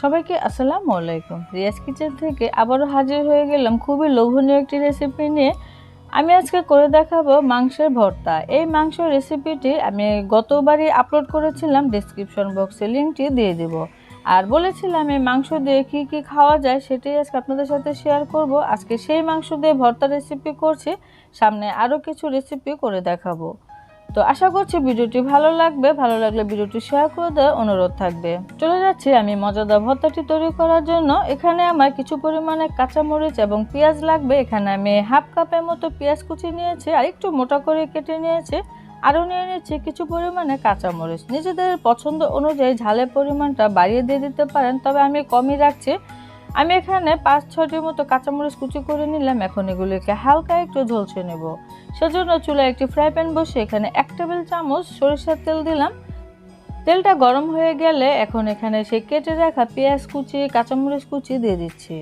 সবাইকে আসসালামু আলাইকুম। রিয়াজ কিচেন থেকে আবারও হাজির হয়ে গেলাম খুবই লোভনীয় একটি রেসিপি নিয়ে। আমি আজকে করে দেখাবো মাংসের ভর্তা। এই মাংস রেসিপিটি আমি গতবারই আপলোড করেছিলাম ডিসক্রিপশন বক্সে লিঙ্কটি দিয়ে দেব। আর বলেছিলাম এই মাংস দিয়ে কী কী খাওয়া যায় সেটাই আজকে আপনাদের সাথে শেয়ার করব। আজকে সেই মাংস দিয়ে ভর্তা রেসিপি করছি, সামনে আরও কিছু রেসিপি করে দেখাবো। তো আশা করছি ভিডিওটি ভালো লাগবে। ভালো লাগলে ভিডিওটি শেয়ার করে দেওয়ার অনুরোধ থাকবে। চলে যাচ্ছি আমি মজাদার ভর্তাটি তৈরি করার জন্য। এখানে আমার কিছু পরিমাণে কাঁচামরিচ এবং পেঁয়াজ লাগবে। এখানে আমি হাফ কাপের মতো পেঁয়াজ কুচি নিয়েছি আর একটু মোটা করে কেটে নিয়েছি। আরও নিয়ে নিচ্ছি কিছু পরিমাণে কাঁচামরিচ। নিজেদের পছন্দ অনুযায়ী ঝালের পরিমাণটা বাড়িয়ে দিয়ে দিতে পারেন, তবে আমি কমই রাখছি। আমি এখানে পাঁচ ছটির মতো কাঁচামরিচ কুচি করে নিলাম। এখন এগুলিকে হালকা একটু ঝলসে নেব। সেজন্য চুলায় একটি ফ্রাই প্যান বসে এখানে এক টেবিল চামচ সরিষার তেল দিলাম। তেলটা গরম হয়ে গেলে এখন এখানে সেই কেটে রাখা পেঁয়াজ কুচি, কাঁচামরিচ কুচি দিয়ে দিচ্ছি।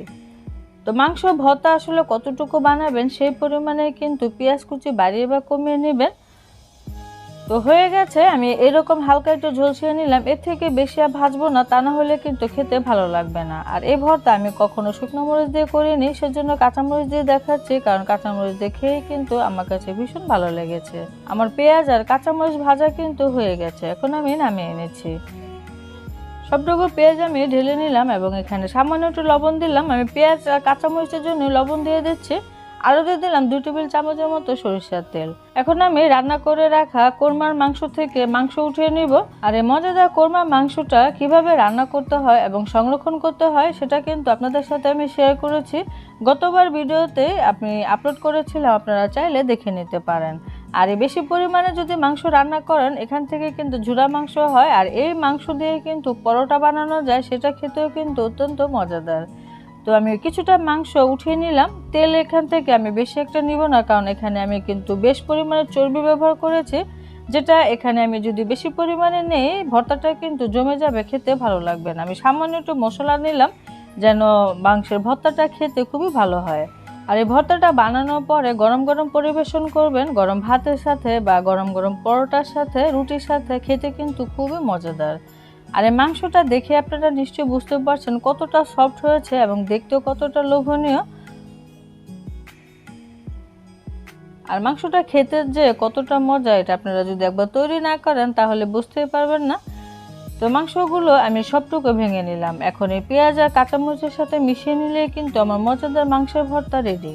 তো মাংস ভর্তা আসলে কতটুকু বানাবেন সেই পরিমাণে কিন্তু পেঁয়াজ কুচি বাড়িয়ে বা কমিয়ে নেবেন। তো হয়ে গেছে, আমি এরকম হালকা একটু ঝলসিয়ে নিলাম, এর থেকে বেশি আর ভাজবো না, তা না হলে কিন্তু খেতে ভালো লাগবে না। আর এই ভর্তা আমি কখনো শুকনো মরিচ দিয়ে করিনি, সেজন্য কাঁচামরিচ দিয়ে দেখাচ্ছি, কারণ কাঁচামরিচ দিয়ে খেয়ে কিন্তু আমার কাছে ভীষণ ভালো লেগেছে। আমার পেঁয়াজ আর কাঁচামরিচ ভাজা কিন্তু হয়ে গেছে, এখন আমি নামিয়ে এনেছি সবটুকু পেঁয়াজ আমি ঢেলে নিলাম এবং এখানে সামান্য একটু লবণ দিলাম। আমি পেঁয়াজ আর কাঁচামরিচের জন্য লবণ দিয়ে দিচ্ছি। আরও দিয়ে দিলাম দুই টেবিল চামচের মতো সরিষার তেল। এখন আমি রান্না করে রাখা কোরমার মাংস থেকে মাংস উঠিয়ে নিব। আর এই মজাদার কোরমার মাংসটা কীভাবে রান্না করতে হয় এবং সংরক্ষণ করতে হয় সেটা কিন্তু আপনাদের সাথে আমি শেয়ার করেছি। গতবার ভিডিওতে আপনি আপলোড করেছিলাম, আপনারা চাইলে দেখে নিতে পারেন। আর বেশি পরিমাণে যদি মাংস রান্না করেন, এখান থেকে কিন্তু ঝুরা মাংস হয়। আর এই মাংস দিয়ে কিন্তু পরোটা বানানো যায়, সেটা খেতেও কিন্তু অত্যন্ত মজাদার। তো আমি কিছুটা মাংস উঠিয়ে নিলাম। তেল এখান থেকে আমি বেশি একটা নিব না, কারণ এখানে আমি কিন্তু বেশ পরিমাণে চর্বি ব্যবহার করেছি, যেটা এখানে আমি যদি বেশি পরিমাণে নেই, ভর্তাটা কিন্তু জমে যাবে, খেতে ভালো লাগবে না। আমি সামান্য একটু মশলা নিলাম, যেন মাংসের ভর্তাটা খেতে খুবই ভালো হয়। আর এই ভর্তাটা বানানোর পরে গরম গরম পরিবেশন করবেন, গরম ভাতের সাথে বা গরম গরম পরোটার সাথে, রুটির সাথে, খেতে কিন্তু খুবই মজাদার। আর এই মাংসটা দেখে আপনারা নিশ্চয়ই বুঝতে পারছেন কতটা সফট হয়েছে এবং দেখতেও কতটা লোভনীয়। আর মাংসটা খেতে যে কতটা মজা, এটা আপনারা যদি একবার তৈরি না করেন তাহলে বুঝতেই পারবেন না। তো মাংসগুলো আমি সবটুকু ভেঙে নিলাম। এখন এই পেঁয়াজ আর কাঁচামরিচের সাথে মিশিয়ে নিলে কিন্তু আমার মজাদার মাংসের ভর্তা রেডি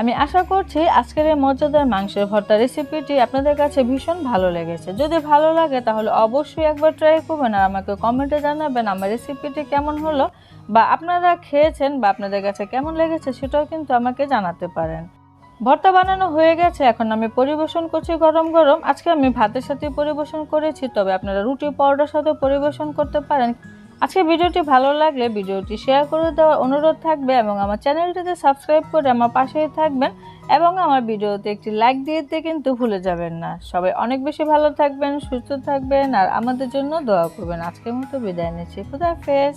আমি আশা করছি আজকের এই মজাদার মাংসের ভর্তা রেসিপিটি আপনাদের কাছে ভীষণ ভালো লেগেছে। যদি ভালো লাগে তাহলে অবশ্যই একবার ট্রাই করবেন আর আমাকে কমেন্টে জানাবেন আমার রেসিপিটি কেমন হলো বা আপনারা খেয়েছেন বা আপনাদের কাছে কেমন লেগেছে সেটাও কিন্তু আমাকে জানাতে পারেন। ভর্তা বানানো হয়ে গেছে, এখন আমি পরিবেশন করছি গরম গরম। আজকে আমি ভাতের সাথে পরিবেশন করেছি, তবে আপনারা রুটি পাউডার সাথে পরিবেশন করতে পারেন। আজকে ভিডিওটি ভালো লাগলে ভিডিওটি শেয়ার করে দেওয়ার অনুরোধ থাকবে এবং আমার চ্যানেলটিতে সাবস্ক্রাইব করে আমার পাশেই থাকবেন এবং আমার ভিডিওতে একটি লাইক দিতে কিন্তু ভুলে যাবেন না। সবাই অনেক বেশি ভালো থাকবেন, সুস্থ থাকবেন আর আমাদের জন্য দোয়া করবেন। আজকের মতো বিদায় নিচ্ছি। খুদা হাফেজ।